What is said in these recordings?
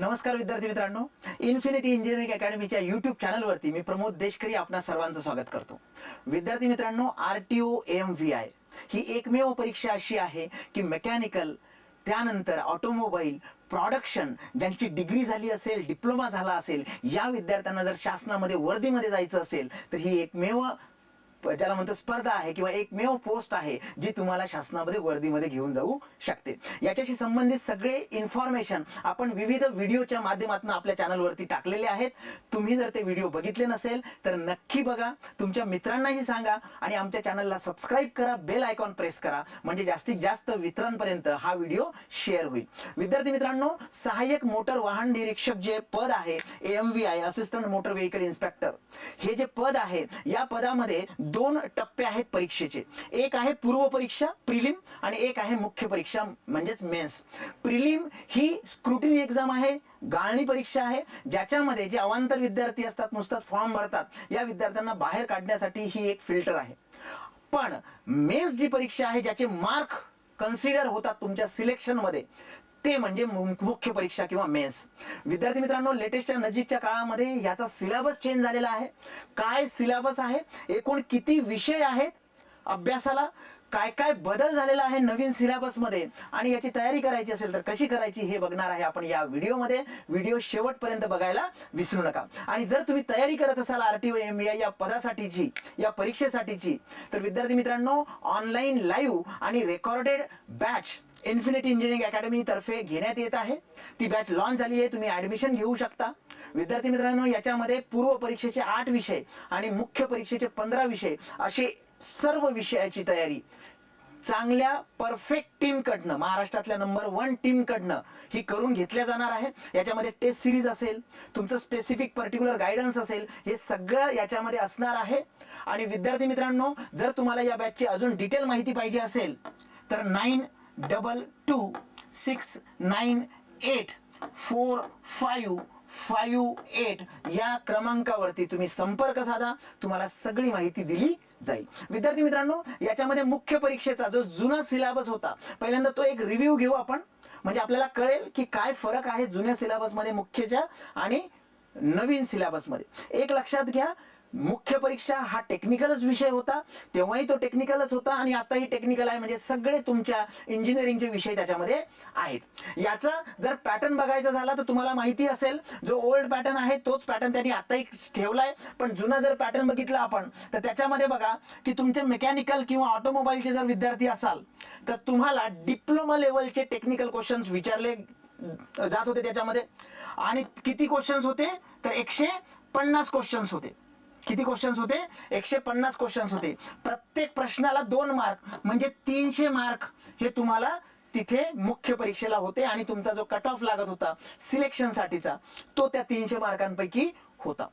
नमस्कार विद्यार्थी मित्रांनो. इन्फिनिटी इंजिनिअरिंग अकॅडमीच्या युट्यूब चॅनलवरती मी प्रमोद देशकरी आपणा सर्वांचं स्वागत करतो. विद्यार्थी मित्रांनो R T O M V I ही एकमेव परीक्षा अशी आहे की मेकॅनिकल त्यानंतर ऑटोमोबाईल प्रॉडक्शन ज्यांची डिग्री झाली असेल डिप्लोमा झाला असेल या विद्यार्थ्यांना जर शासनामध्ये वर्दीमध्ये जायचं असेल तर ही एकमेव ज्याला म्हणतो स्पर्धा आहे किंवा एकमेव पोस्ट आहे जी तुम्हाला शासनामध्ये वर्दीमध्ये घेऊन जाऊ शकते. याच्याशी संबंधित सगळे इन्फॉर्मेशन आपण विविध व्हिडिओच्या माध्यमातून आपल्या चॅनलवरती टाकलेले आहेत. तुम्ही जर ते व्हिडिओ बघितले नसेल तर नक्की बघा. तुमच्या मित्रांनाही सांगा आणि आमच्या चॅनलला सबस्क्राईब करा बेल आयकॉन प्रेस करा. म्हणजे जास्तीत जास्त वितरणपर्यंत हा व्हिडिओ शेअर होईल. विद्यार्थी मित्रांनो सहाय्यक मोटर वाहन निरीक्षक जे पद आहे M V I assistant motor vehicle inspector हे जे पद आहे या पदामध्ये दोन टप्पे आहेत परीक्षेचे. एक आहे पूर्व परीक्षा प्रिलिम आणि एक आहे मुख्य परीक्षा म्हणजेच मेन्स. प्रिलिम ही स्क्रुटिनी एक्झाम आहे गाळणी परीक्षा आहे ज्याच्यामध्ये जे अवांतर विद्यार्थी असतात नुसताच फॉर्म भरतात या विद्यार्थ्यांना बाहेर काढण्यासाठी ही एक फिल्टर आहे. पण मेन्स जी परीक्षा आहे ज्याचे मार्क कन्सिडर होतात तुमच्या सिलेक्शनमध्ये ते म्हणजे मु- मुख्य परीक्षा किंवा मेन्स. विद्यार्थी मित्रांनो लेटेस्टच्या नजीकच्या काळामध्ये याचा सिलेबस चेंज झालेला आहे. काय सिलेबस आहे? एकूण किती विषय आहेत? अभ्यासाला काय काय बदल झालेला आहे नवीन सिलेबसमध्ये? आणि याची तयारी करायची असेल तर कशी करायची हे बघणार आहे आपण या व्हिडिओमध्ये. व्हिडिओ शेवटपर्यंत बघायला विसरू नका. आणि जर तुम्ही तयारी करत असाल आर टी ओ एम या पदासाठीची या परीक्षेसाठीची तर विद्यार्थी मित्रांनो ऑनलाईन लाईव्ह आणि recorded batch infinity engineering academy तर्फे घेण्यात येत आहे. ती बॅच लॉन्च झाली आहे. तुम्ही ऍडमिशन घेऊ शकता. विद्यार्थी मित्रांनो याच्यामध्ये पूर्व परीक्षेचे आठ विषय आणि मुख्य परीक्षेचे पंधरा विषय असे सर्व विषयाची तयारी. चांगल्या परफेक्ट टीम कडनं महाराष्ट्रातल्या नंबर वन टीम कडनं ही करून घेतल्या जाणार आहे. याच्यामध्ये टेस्ट सिरीज असेल तुमचं स्पेसिफिक पर्टिक्युलर गायडन्स असेल हे सगळं याच्यामध्ये असणार आहे. आणि विद्यार्थी मित्रांनो जर तुम्हाला या बॅचची अजून डिटेल माहिती पाहिजे असेल तर nine double two six nine eight four five five eight या क्रमांकावरती तुम्ही संपर्क साधा तुम्हाला सगळी माहिती दिली जाईल. विद्यार्थी मित्रांनो याच्यामध्ये मुख्य परीक्षेचा जो जुना सिलेबस होता पहिल्यांदा तो एक रिव्ह्यू घेऊ आपण. म्हणजे आपल्याला कळेल की काय फरक आहे जुन्या सिलेबसमध्ये मुख्यच्या आणि नवीन सिलेबसमध्ये एक लक्षात घ्या मुख्य परीक्षा हा टेक्निकलच विषय होता. तेव्हाही तो टेक्निकलच होता आणि आताही टेक्निकल आहे. म्हणजे सगळे तुमच्या इंजिनिअरिंगचे विषय त्याच्यामध्ये आहेत. याचा जर पॅटर्न बघायचा झाला तर तुम्हाला माहिती असेल जो ओल्ड पॅटर्न आहे तोच पॅटर्न त्यांनी आताही ठेवलाय. पण जुना जर पॅटर्न बघितला आपण तर त्याच्यामध्ये बघा की तुमचे मेकॅनिकल किंवा ऑटोमोबाईलचे जर विद्यार्थी असाल तर तुम्हाला डिप्लोमा लेवलचे टेक्निकल क्वेश्चन्स विचारले जात होते त्याच्यामध्ये. आणि किती क्वेश्चन्स होते? तर एकशे पन्नास क्वेश्चन्स होते. किती क्वेश्चन्स होते? एकशे पन्नास क्वेश्चन्स होते. प्रत्येक प्रश्नाला दोन मार्क म्हणजे तीनशे मार्क हे तुम्हाला तिथे मुख्य परीक्षेला होते आणि तुमचा जो कट ऑफ लागत होता सिलेक्शनसाठीचा तो त्या तीनशे मार्कांपैकी होता.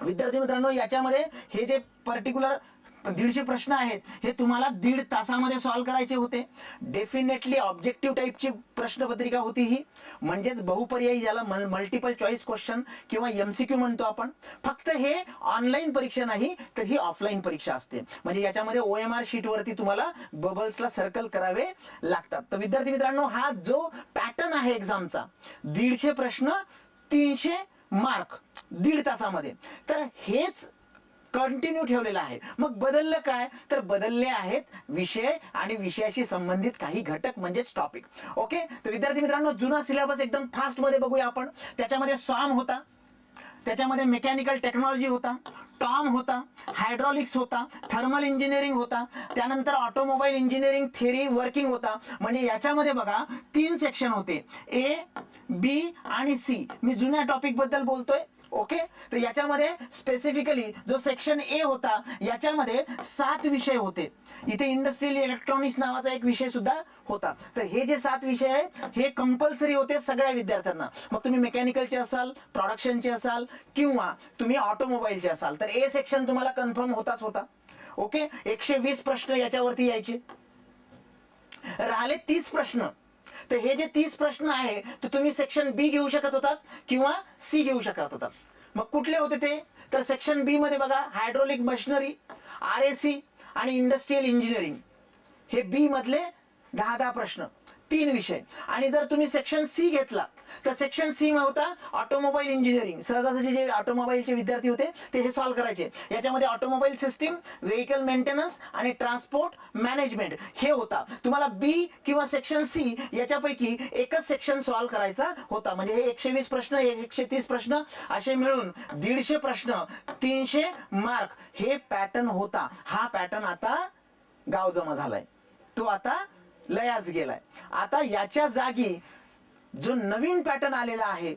विद्यार्थी मित्रांनो याच्यामध्ये हे जे पर्टिक्युलर दीडशे प्रश्न आहेत. हे तुम्हाला दीड तासामध्ये सॉल्व करायचे होते. डेफिनेटली ऑब्जेक्टिव्ह टाईपची प्रश्नपत्रिका होती ही. म्हणजेच बहुपर्यायी ज्याला मल्टिपल चॉईस क्वेश्चन किंवा एम सी क्यू म्हणतो आपण. फक्त हे ऑनलाईन परीक्षा नाही तर ही ऑफलाईन परीक्षा असते. म्हणजे याच्यामध्ये ओ एम आर शीटवरती तुम्हाला बबल्सला सर्कल करावे लागतात. तर विद्यार्थी मित्रांनो हा जो पॅटर्न आहे एक्झामचा दीडशे प्रश्न तीनशे मार्क दीड तासामध्ये. तर हेच कंटिन्यू ठेवलेला आहे. मग बदललं काय? तर बदलले आहेत विषय आणि विषयाशी संबंधित काही घटक म्हणजेच टॉपिक ओके तर विद्यार्थी मित्रांनो जुना सिलेबस एकदम फास्टमध्ये बघूया आपण. त्याच्यामध्ये सॉम होता. त्याच्यामध्ये मेकॅनिकल टेक्नॉलॉजी होता. टॉम होता. हायड्रॉलिक्स होता. थर्मल इंजिनिअरिंग होता. त्यानंतर ऑटोमोबाईल इंजिनिअरिंग थेरी वर्किंग होता. म्हणजे याच्यामध्ये बघा तीन सेक्शन होते. ए बी आणि सी मी जुन्या टॉपिकबद्दल बोलतोय. ओके तर याच्यामध्ये स्पेसिफिकली जो सेक्शन ए होता याच्यामध्ये सात विषय होते. इथे इंडस्ट्रियल इलेक्ट्रॉनिक्स नावाचा एक विषय सुद्धा होता. तर हे जे सात विषय आहेत हे कंपल्सरी होते सगळ्या विद्यार्थ्यांना. मग तुम्ही मेकॅनिकलचे असाल प्रॉडक्शनचे असाल किंवा तुम्ही ऑटोमोबाईलचे असाल तर ए सेक्शन तुम्हाला कन्फर्म होताच होता. ओके एकशे वीस प्रश्न याच्यावरती यायचे. राहिले तीस प्रश्न. तर हे जे तीस प्रश्न आहे तर तुम्ही सेक्शन बी घेऊ शकत होतात किंवा सी घेऊ शकत होतात. मग कुठले होते ते? तर सेक्शन बी मध्ये बघा hydraulic machinery R A C आणि इंडस्ट्रियल इंजिनिअरिंग हे बी मधले दहा दहा प्रश्न. तीन विषय. आणि जर तुम्ही सेक्शन सी घेतला तर सेक्शन सी होता ऑटोमोबाईल इंजिनिअरिंग सहजासहजी जे ऑटोमोबाईलचे विद्यार्थी होते ते हे सॉल्व्ह करायचे. याच्यामध्ये ऑटोमोबाईल सिस्टीम व्हेकल मेंटेनन्स आणि ट्रान्सपोर्ट मॅनेजमेंट हे होता. तुम्हाला बी किंवा सेक्शन सी याच्यापैकी एकच सेक्शन सॉल्व्ह करायचा होता. म्हणजे हे एकशे वीस प्रश्न हे एकशे तीस प्रश्न असे मिळून दीडशे प्रश्न तीनशे मार्क हे पॅटर्न होता. हा पॅटर्न आता गाव जमा झालाय. तो आता लयाच गेलाय. आता याच्या जागी जो नवीन पॅटर्न आलेला आहे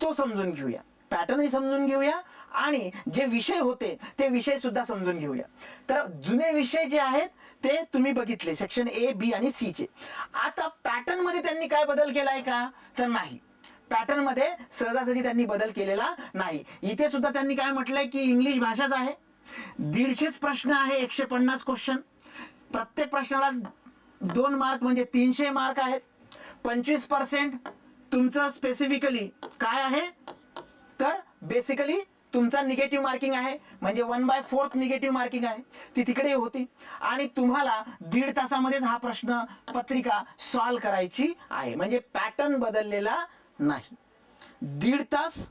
तो समजून घेऊया. पॅटर्नही समजून घेऊया आणि जे विषय होते ते विषय सुद्धा समजून घेऊया. तर जुने विषय जे आहेत ते तुम्ही बघितले सेक्शन ए बी आणि सी चे. आता पॅटर्नमध्ये त्यांनी काय बदल केलाय का? तर नाही. पॅटर्नमध्ये सहजासहजी त्यांनी बदल केलेला नाही. इथे सुद्धा त्यांनी काय म्हटलंय की इंग्लिश भाषाच आहे. दीडशेच प्रश्न आहे एकशे पन्नास क्वेश्चन प्रत्येक प्रश्नाला दोन मार्क म्हणजे तीनशे मार्क आहेत. पंचवीस पर्सेंट तुमचं स्पेसिफिकली काय आहे? तर बेसिकली तुमचा निगेटिव्ह मार्किंग आहे. म्हणजे one by fourth negative marking आहे. ती तिकडे होती. आणि तुम्हाला दीड तासामध्येच हा प्रश्न पत्रिका सॉल्व करायची आहे. म्हणजे पॅटर्न बदललेला नाही. दीड तास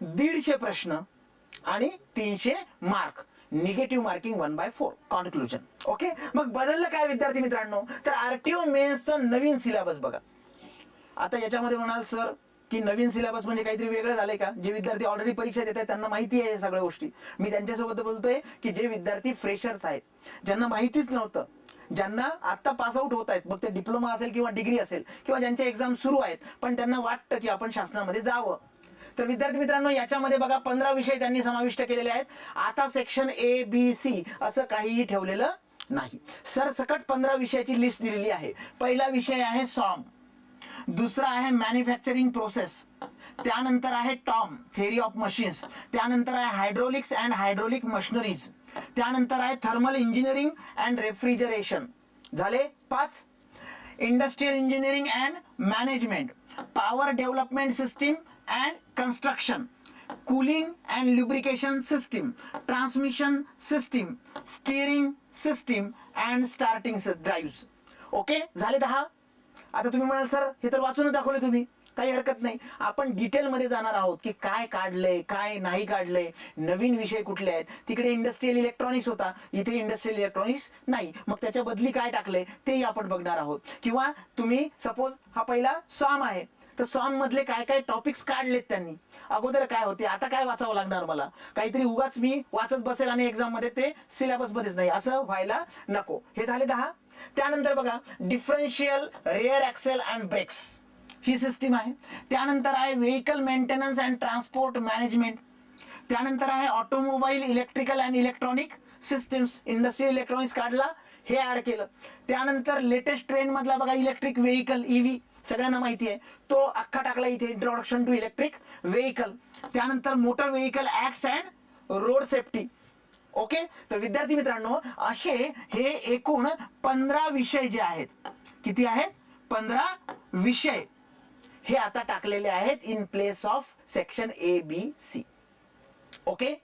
दीडशे प्रश्न आणि तीनशे mark. Negative marking one by four conclusion okay मग बदललं काय विद्यार्थी मित्रांनो? तर आरटीओ मेन्सचं नवीन सिलेबस बघा. आता याच्यामध्ये म्हणाल सर की नवीन सिलेबस म्हणजे काहीतरी वेगळं झालंय का? जे विद्यार्थी ऑलरेडी परीक्षा देत आहेत त्यांना माहिती आहे या सगळ्या गोष्टी. मी त्यांच्यासोबत बोलतोय की जे विद्यार्थी फ्रेशर्स आहेत ज्यांना माहितीच नव्हतं ज्यांना आता पास आउट होत आहेत मग ते डिप्लोमा असेल किंवा डिग्री असेल किंवा ज्यांच्या एक्झाम सुरू आहेत पण त्यांना वाटतं की आपण शासनामध्ये जावं. तर विद्यार्थी मित्रांनो याच्यामध्ये बघा पंधरा विषय त्यांनी समाविष्ट केलेले आहेत. आता सेक्शन ए बी सी असं काहीही ठेवलेलं नाही. सरसकट पंधरा विषयाची लिस्ट दिलेली आहे. पहिला विषय आहे सॉम दुसरा आहे मॅन्युफॅक्चरिंग प्रोसेस त्यानंतर आहे टॉम थेअरी ऑफ मशीन्स त्यानंतर आहे हायड्रोलिक्स अँड हायड्रोलिक मशिनरीज त्यानंतर आहे थर्मल इंजिनिअरिंग अँड रेफ्रिजरेशन झाले पाच. Industrial engineering and management power development system and construction cooling and lubrication system transmission system steering system and starting sys- okay झाले दहा? आता तुम्ही म्हणाल सर हे तर वाचूनच दाखवले तुम्ही. काही हरकत नाही. आपण डिटेलमध्ये जाणार आहोत की काय काढलंय काय नाही काढलंय. नवीन विषय कुठले आहेत? तिकडे इंडस्ट्रियल इलेक्ट्रॉनिक्स होता. इथे इंडस्ट्रियल इलेक्ट्रॉनिक्स नाही. मग त्याच्या बदली काय टाकलंय? तेही आपण बघणार आहोत. किंवा तुम्ही सपोज हा पहिला सॉम आहे. तर सॉन मधले काय काय टॉपिक्स काढलेत त्यांनी. अगोदर काय होते? आता काय वाचावं लागणार मला? काहीतरी उगाच मी वाचत बसेल आणि एक्झाममध्ये ते सिलेबस मध्येच नाही. असं व्हायला नको. हे झाले दहा. त्यानंतर बघा differential rear axle and brakes he system आहे. त्यानंतर आहे vehicle maintenance and transport management त्यानंतर आहे automobile electrical and electronic systems industrial electronics काढला हे ऍड केलं. त्यानंतर लेटेस्ट ट्रेंड मधला बघा इलेक्ट्रिक व्हेकल ईव्ही सगळ्यांना माहिती आहे. तो अख्खा टाकला इथे इंट्रोडक्शन टू इलेक्ट्रिक व्हेकल त्यानंतर motor vehicle act and road safety okay तर विद्यार्थी मित्रांनो असे हे एकूण पंधरा विषय जे आहेत किती आहेत? पंधरा विषय हे आता टाकलेले आहेत in place of section A B C okay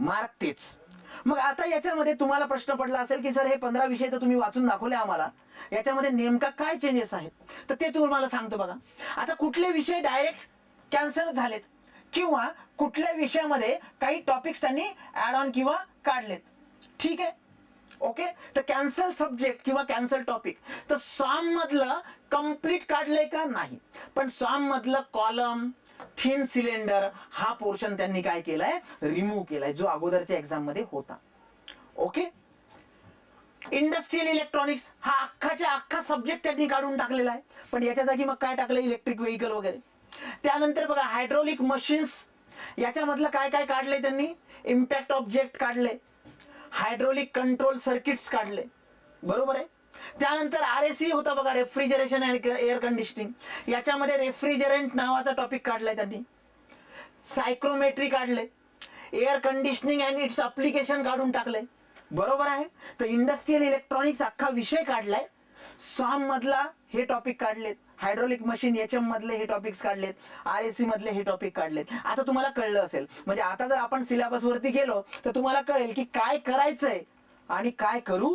mark तेच. मग आता याच्यामध्ये तुम्हाला प्रश्न पडला असेल की सर हे पंधरा विषय तर तुम्ही वाचून दाखवले आम्हाला. याच्यामध्ये नेमका काय चेंजेस आहेत? तर ते तुम्हाला सांगतो बघा. आता कुठले विषय डायरेक्ट कॅन्सल झालेत किंवा कुठल्या विषयामध्ये काही टॉपिक्स त्यांनी ऍड ऑन किंवा काढलेत? ठीक आहे? ओके तर कॅन्सल सब्जेक्ट किंवा कॅन्सल टॉपिक तर सॉम मधलं कंप्लीट काढलंय का नाही? पण सॉम मधलं कॉलम थिन सिलेंडर हा पोर्शन त्यांनी काय केलाय? रिमूव्ह केलाय जो अगोदरच्या एक्झाममध्ये होता. ओके इंडस्ट्रियल इलेक्ट्रॉनिक्स हा अख्खाच्या अख्खा सब्जेक्ट त्यांनी काढून टाकलेला आहे. पण याच्या जागी मग काय टाकलं इलेक्ट्रिक व्हेकल वगैरे. त्यानंतर बघा हायड्रोलिक मशीन्स याच्यामधलं काय काय काढलंय त्यांनी? इम्पॅक्ट ऑब्जेक्ट काढले हायड्रोलिक कंट्रोल सर्किट्स काढले बरोबर आहे? त्यानंतर आर एस सी होता बघा रेफ्रिजरेशन अँड एअर कंडिशनिंग याच्यामध्ये रेफ्रिजरंट नावाचा टॉपिक काढलाय त्यांनी. सायक्रोमेट्री काढले air conditioning and its application काढून टाकले बरोबर आहे? तर इंडस्ट्रियल इलेक्ट्रॉनिक्स अख्खा विषय काढलाय. सॉम मधला हे टॉपिक काढलेत. हायड्रोलिक मशीन एच एम मधले हे टॉपिक्स काढलेत. आर एस सी मधले हे टॉपिक काढलेत. आता तुम्हाला कळलं असेल. म्हणजे आता जर आपण सिलेबस वरती गेलो तर तुम्हाला कळेल की काय करायचंय आणि काय करू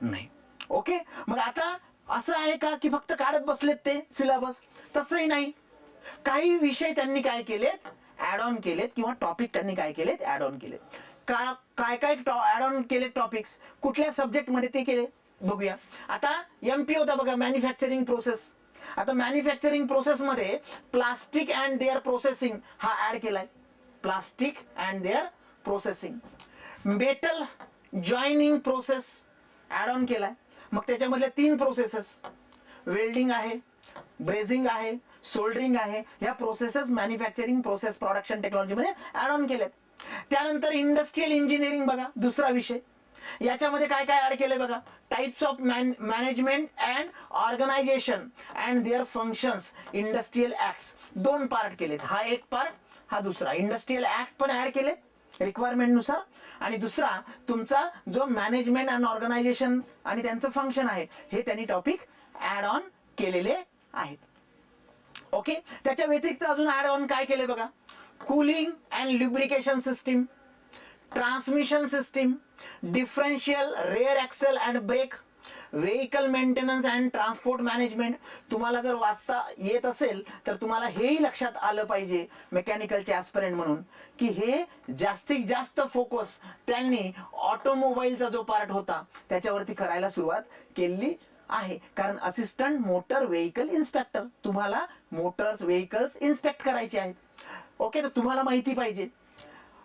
नाही. ओके मग आता असं आहे का की फक्त काढत बसलेत ते सिलेबस तसंही नाही. काही विषय त्यांनी काय केलेत? ऍड ऑन केलेत किंवा टॉपिक त्यांनी काय केलेत? ऍड ऑन केलेत. का काय काय ऍड ऑन केले टॉपिक्स कुठल्या सब्जेक्टमध्ये ते केले? बघूया. आता एम पी होता बघा मॅन्युफॅक्चरिंग प्रोसेस आता मॅन्युफॅक्चरिंग प्रोसेसमध्ये प्लास्टिक अँड देअर प्रोसेसिंग हा ऍड केलाय. Plastic and their processing metal joining process add on केलाय. मग त्याच्यामधल्या तीन प्रोसेसेस वेल्डिंग आहे ब्रेझिंग आहे सोल्डरिंग आहे या प्रोसेसेस मॅन्युफॅक्चरिंग प्रोसेस प्रोडक्शन टेक्नॉलॉजीमध्ये ऍड ऑन केलेत. त्यानंतर इंडस्ट्रियल इंजिनिअरिंग बघा दुसरा विषय. याच्यामध्ये काय काय ऍड केले बघा? Types of man management and organization and their functions industrial acts दोन पार्ट केलेत. हा एक पार्ट हा दुसरा. इंडस्ट्रियल ऍक्ट पण ऍड केले रिक्वायरमेंटनुसार आणि दुसरा तुमचा जो मॅनेजमेंट अँड ऑर्गनायझेशन आणि त्यांचं फंक्शन आहे हे त्यांनी टॉपिक ऍड ऑन केलेले आहेत. ओके त्याच्या व्यतिरिक्त अजून ऍड ऑन काय केले बघा? Cooling and lubrication system transmission system differential rear axle and brake vehicle maintenance and transport management तुम्हाला जर वाचता येत असेल तर तुम्हाला हेही लक्षात आलं पाहिजे मेकॅनिकलचे ॲस्पिरंट म्हणून की हे जास्तीत जास्त फोकस त्यांनी ऑटोमोबाईलचा जो पार्ट होता त्याच्यावरती करायला सुरुवात केली आहे. कारण असिस्टंट मोटर व्हेकल इन्स्पेक्टर तुम्हाला मोटर्स व्हेकल्स इन्स्पेक्ट करायचे आहेत. ओके तर तुम्हाला माहिती पाहिजे.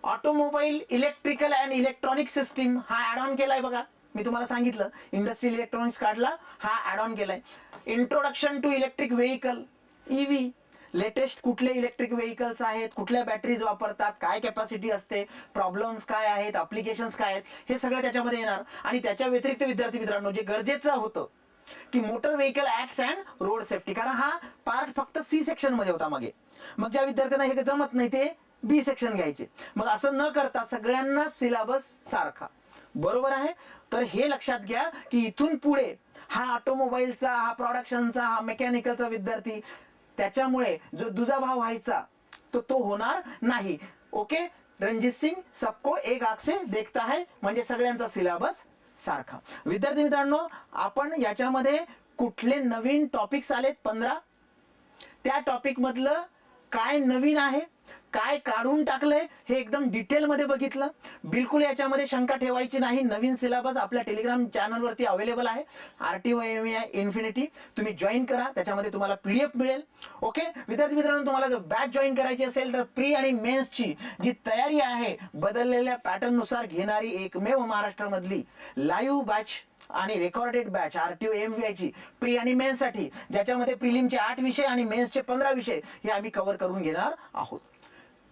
Automobile electrical and electronic system हा ऍड ऑन केलाय बघा. मी तुम्हाला सांगितलं इंडस्ट्रियल इलेक्ट्रॉनिक्स कार्डला हा ऍड ऑन केलाय. Introduction to electric vehicle EV latest कुठले इलेक्ट्रिक व्हेकल्स आहेत कुठल्या बॅटरीज वापरतात काय कॅपॅसिटी असते प्रॉब्लेम्स काय आहेत अप्लिकेशन्स काय आहेत हे सगळं त्याच्यामध्ये येणार. आणि त्याच्या व्यतिरिक्त विद्यार्थी मित्रांनो जे गरजेचं होतं की motor vehicle act and road safety कारण हा पार्ट फक्त सी सेक्शनमध्ये होता मागे. मग ज्या विद्यार्थ्यांना हे जमत नाही ते बी सेक्शन घ्यायचे. मग असं न करता सगळ्यांना सिलेबस सारखा. बरोबर आहे? तर हे लक्षात घ्या की इथून पुढे हा ऑटोमोबाईलचा हा प्रोडक्शनचा हा मेकॅनिकलचा विद्यार्थी त्याच्यामुळे जो दुजाभाव व्हायचा तो तो होणार नाही. ओके रणजित सिंग सबको एक आग से देखता है म्हणजे सगळ्यांचा सिलेबस सारखा. विद्यार्थी मित्रांनो आपण याच्यामध्ये कुठले नवीन टॉपिक्स आलेत? पंधरा? त्या टॉपिक मधलं काय नवीन आहे? काय काढून टाकलंय हे एकदम डिटेलमध्ये बघितलं. बिलकुल याच्यामध्ये शंका ठेवायची नाही. नवीन सिलेबस आपल्या टेलिग्राम चॅनलवरती अवेलेबल आहे. R T O M infinity तुम्ही जॉईन करा. त्याच्यामध्ये तुम्हाला पी डी एफ मिळेल. ओके विद्यार्थी मित्रांनो तुम्हाला जर बॅच जॉईन करायची असेल तर प्री आणि मेन्सची जी तयारी आहे बदललेल्या पॅटर्ननुसार घेणारी एकमेव महाराष्ट्रामधली लाईव्ह बॅच आणि recorded batch R T O M V आयची प्री आणि मेन्ससाठी ज्याच्यामध्ये प्रिलिमचे आठ विषय आणि मेन्सचे पंधरा विषय हे आम्ही कव्हर करून घेणार आहोत.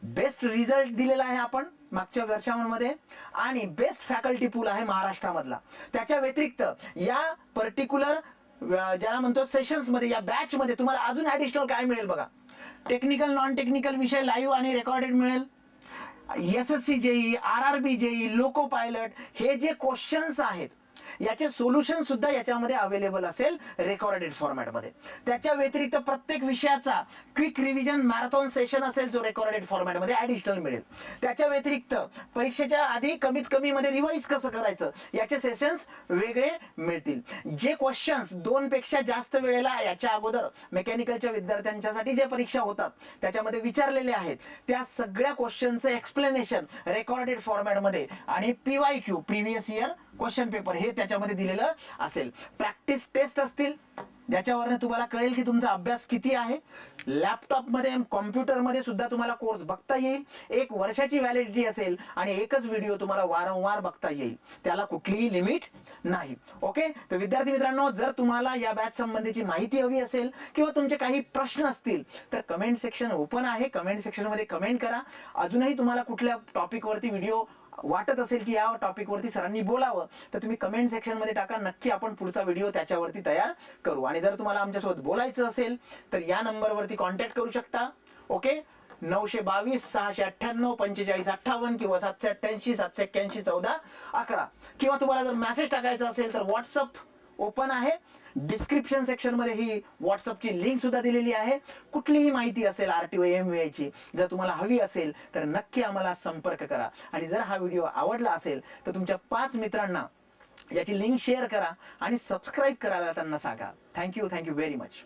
बेस्ट रिझल्ट दिलेला आहे आपण मागच्या वर्षांमध्ये आणि बेस्ट फॅकल्टी पूल आहे महाराष्ट्रामधला. त्याच्या व्यतिरिक्त या पर्टिक्युलर ज्याला म्हणतो सेशन्समध्ये या बॅचमध्ये तुम्हाला अजून ॲडिशनल काय मिळेल बघा? टेक्निकल नॉन टेक्निकल विषय लाईव्ह आणि रेकॉर्डेड मिळेल. S S C JE R R B JE loco pilot हे जे क्वेश्चन्स आहेत याचे सोल्युशन सुद्धा याच्यामध्ये अवेलेबल असेल रेकॉर्डेड फॉर्मॅटमध्ये त्याच्या व्यतिरिक्त प्रत्येक विषयाचा क्विक रिव्हिजन मॅरेथॉन सेशन असेल जो रेकॉर्डेड फॉर्मॅटमध्ये ॲडिशनल मिळेल. त्याच्या व्यतिरिक्त परीक्षेच्या आधी कमीत कमी मध्ये रिवाईज कसं करायचं याचे सेशन्स वेगळे मिळतील. जे क्वेश्चन्स दोन पेक्षा जास्त वेळेला याच्या अगोदर मेकॅनिकलच्या विद्यार्थ्यांच्यासाठी जे परीक्षा होतात त्याच्यामध्ये विचारलेले आहेत त्या सगळ्या क्वेश्चनचं एक्सप्लेनेशन रेकॉर्डेड फॉर्मॅटमध्ये आणि P Y Q previous year question paper हे त्याच्यामध्ये दिलेलं असेल. प्रॅक्टिस टेस्ट असतील. ज्याच्यावरनं तुम्हाला कळेल की तुमचा अभ्यास किती आहे. लॅपटॉपमध्ये कॉम्प्युटरमध्ये सुद्धा तुम्हाला कोर्स बघता येईल. एक वर्षाची व्हॅलिडिटी असेल आणि एकच व्हिडिओ तुम्हाला वारंवार बघता येईल. त्याला कुठलीही लिमिट नाही. ओके तर विद्यार्थी मित्रांनो जर तुम्हाला या बॅच संबंधीची माहिती हवी असेल किंवा तुमचे काही प्रश्न असतील तर कमेंट सेक्शन ओपन आहे. कमेंट सेक्शनमध्ये कमेंट करा. अजूनही तुम्हाला कुठल्या टॉपिकवरती व्हिडिओ वाटत असेल की या टॉपिकवरती सरांनी बोलावं तर तुम्ही कमेंट सेक्शनमध्ये टाका. नक्की आपण पुढचा व्हिडिओ त्याच्यावरती तयार करू. आणि जर तुम्हाला आमच्यासोबत बोलायचं असेल तर या नंबरवरती कॉन्टॅक्ट करू शकता. ओके नऊशे बावीस सहाशे अठ्ठ्याण्णव पंचेचाळीस अठ्ठावन्न किंवा सातशे अठ्ठ्याऐंशी सातशे एक्क्याऐंशी चौदा अकरा. किंवा तुम्हाला जर मेसेज टाकायचा असेल तर व्हॉट्सअप ओपन आहे. डिस्क्रिप्शन सेक्शनमध्ये ही व्हॉट्सअपची लिंक सुद्धा दिलेली आहे. कुठलीही माहिती असेल आर टी ओ एम ची जर तुम्हाला हवी असेल तर नक्की आम्हाला संपर्क करा. आणि जर हा व्हिडिओ आवडला असेल तर तुमच्या पाच मित्रांना याची लिंक शेअर करा आणि सबस्क्राईब करायला त्यांना सांगा. Thank you thank you very much